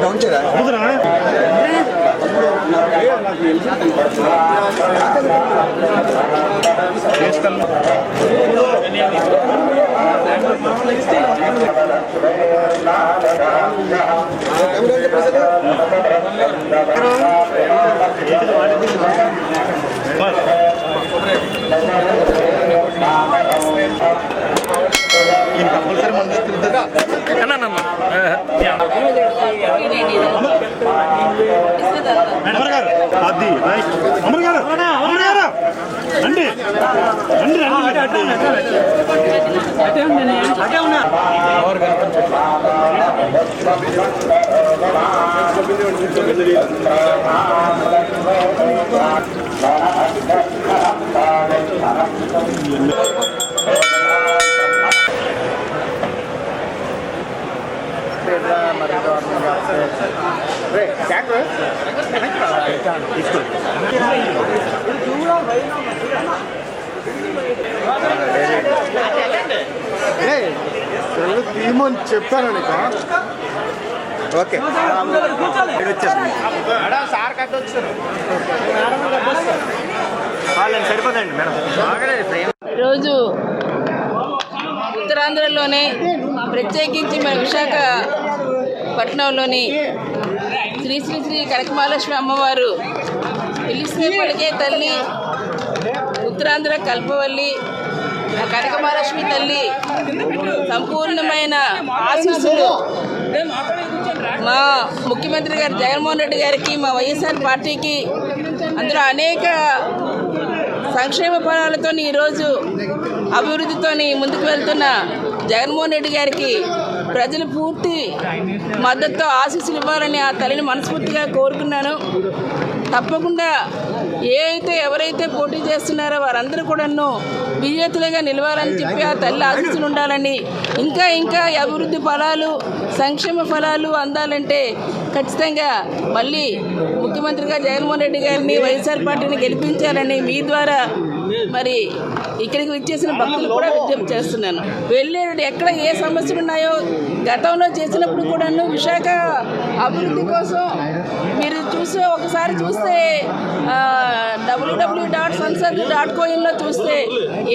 Down चला उधर आना है అమర్ గారు అది అమర్ గారు అమర్ గారు రండి రండి రండి తీసుకోండి తీమని చెప్పాను నీకు? ఓకే. సరిపోదండి మేడం. ఈరోజు ఉత్తరాంధ్రలోనే ప్రత్యేకించి మన విశాఖ పట్టణంలోని శ్రీ శ్రీ శ్రీ కనకమహాలక్ష్మి అమ్మవారు పిలిస్తే పలికే తల్లి ఉత్తరాంధ్ర కల్పవల్లి కనక మహాలక్ష్మి తల్లి సంపూర్ణమైన ఆశీస్సులు. మా ముఖ్యమంత్రి గారు జగన్మోహన్ రెడ్డి గారికి మా వైఎస్ఆర్ పార్టీకి అందులో అనేక సంక్షేమ ఫలాలతో ఈరోజు అభివృద్ధితోని ముందుకు వెళ్తున్న జగన్మోహన్ రెడ్డి గారికి ప్రజలు పూర్తి మద్దతుతో ఆశీస్సులు ఇవ్వాలని ఆ తల్లిని మనస్ఫూర్తిగా కోరుకున్నాను. తప్పకుండా ఏ అయితే ఎవరైతే పోటీ చేస్తున్నారో వారందరూ కూడాను విజేతలుగా నిలవాలని చెప్పి ఆ తల్లి ఆశీస్సులు ఉండాలని. ఇంకా ఇంకా అభివృద్ధి ఫలాలు సంక్షేమ ఫలాలు అందాలంటే ఖచ్చితంగా మళ్ళీ ముఖ్యమంత్రిగా జగన్మోహన్ రెడ్డి గారిని వైఎస్ఆర్ పార్టీని గెలిపించాలని మీ ద్వారా మరి ఇక్కడికి విచ్చేసిన భక్తులు కూడా విజ్ఞప్తి చేస్తున్నాను. వెళ్ళేటప్పుడు ఎక్కడ ఏ సమస్యలు ఉన్నాయో గతంలో చేసినప్పుడు కూడాను విశాఖ అభివృద్ధి కోసం మీరు చూస్తే ఒకసారి చూస్తే W W dot Sansad dot కోయిన్లో చూస్తే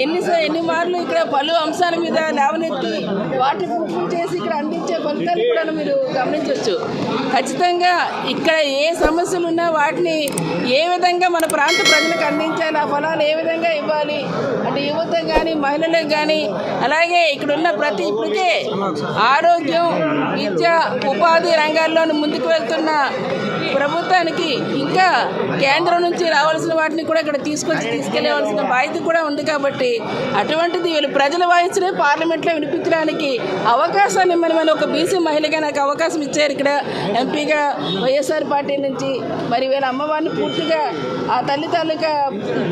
ఎన్ని ఎన్ని మార్లు ఇక్కడ పలు అంశాల మీద లేవనెత్తి వాటిని పూర్తి చేసి ఇక్కడ అందించే ఫలితాలు కూడా మీరు గమనించవచ్చు. ఖచ్చితంగా ఇక్కడ ఏ సమస్యలు ఉన్నా వాటిని ఏ విధంగా మన ప్రాంత ప్రజలకు అందించాలి ఆ ఫలాలు ఏ విధంగా ఇవ్వాలి. అంటే యువత కానీ మహిళలకు కానీ అలాగే ఇక్కడ ఉన్న ప్రతి ఇప్పటికే ఆరోగ్యం విద్య ఉపాధి రంగాల్లోనూ ముందుకు వెళ్తున్న ప్రభుత్వానికి ఇంకా కేంద్రం నుంచి రావాల్సిన వాటిని కూడా ఇక్కడ తీసుకొచ్చి తీసుకెళ్ళవలసిన బాధ్యత కూడా ఉంది కాబట్టి అటువంటిది వీళ్ళు ప్రజల వాయిస్నే పార్లమెంట్లో వినిపించడానికి అవకాశాన్ని ఇమ్మని ఒక బీసీ మహిళగా నాకు అవకాశం ఇచ్చారు ఇక్కడ ఎంపీగా వైఎస్ఆర్ పార్టీ నుంచి. మరి వీళ్ళ అమ్మవారిని పూర్తిగా ఆ తల్లి తాలూకా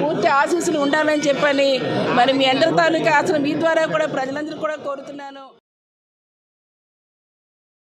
పూర్తి ఆశీస్సులు ఉండాలని చెప్పని మరి మీ అందరి తాలూకా ఆశలు మీ ద్వారా కూడా ప్రజలందరూ కూడా కోరుతున్నాను.